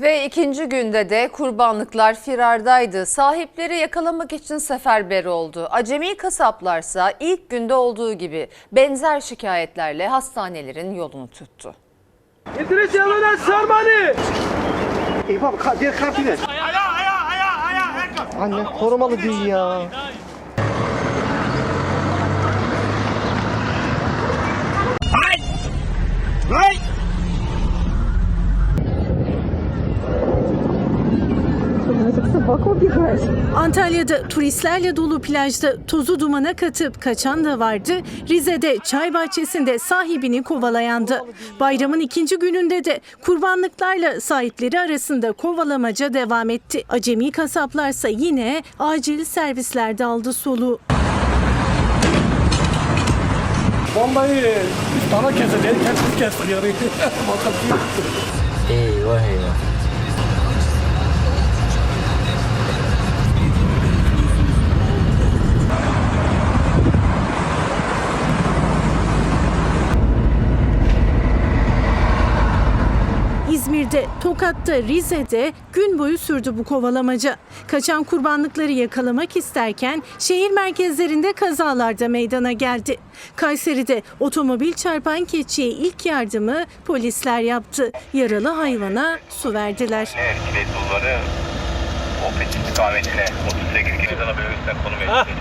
Ve ikinci günde de kurbanlıklar firardaydı. Sahipleri yakalamak için seferber oldu. Acemi kasaplarsa ilk günde olduğu gibi benzer şikayetlerle hastanelerin yolunu tuttu. İdris Yalın'a sarmanı. Ka- bir kartı ver. Ayağa ayağa ayağa ayağa. Anne korumalı değil ya. Antalya'da turistlerle dolu plajda tozu dumana katıp kaçan da vardı. Rize'de çay bahçesinde sahibini kovalayandı. Bayramın ikinci gününde de kurbanlıklarla sahipleri arasında kovalamaca devam etti. Acemi kasaplarsa yine acil servislerde aldı soluğu. Vallahi tane kesecek. Kendisi kesti yarıyı. Eyvah eyvah. İzmir'de, Tokat'ta, Rize'de gün boyu sürdü bu kovalamaca. Kaçan kurbanlıkları yakalamak isterken şehir merkezlerinde kazalarda meydana geldi. Kayseri'de otomobil çarpan keçiye ilk yardımı polisler yaptı. Yaralı hayvana su verdiler. Bulvarı Opet istikametine 38 kiliden bölgesine konum edildi.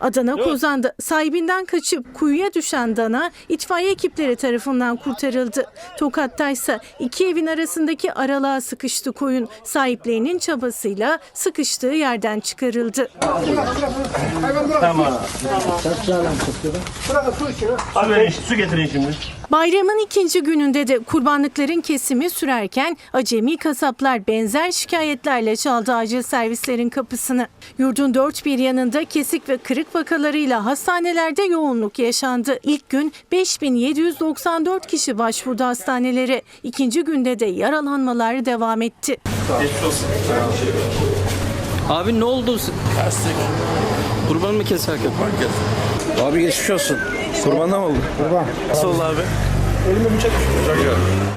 Adana Kozan'da sahibinden kaçıp kuyuya düşen dana itfaiye ekipleri tarafından kurtarıldı. Tokat'ta ise iki evin arasındaki aralığa sıkıştı koyun. Sahiplerinin çabasıyla sıkıştığı yerden çıkarıldı. Abi su getirin şimdi. Bayramın ikinci gününde de kurbanlıkların kesimi sürerken acemi kasaplar benzer şikayetlerle çaldı acil servislerin kapısını. Yurdun dört bir yanında kesik ve kırık vakalarıyla hastanelerde yoğunluk yaşandı. İlk gün 5794 kişi başvurdu hastanelere. İkinci günde de yaralanmalar devam etti. Abi ne oldu? Kestik. Kurban mı keserken? Abi geçmiş olsun. Kurbandan mı oldu? Kurban. Nasıl oldu abi? Elime bıçak düşmüş.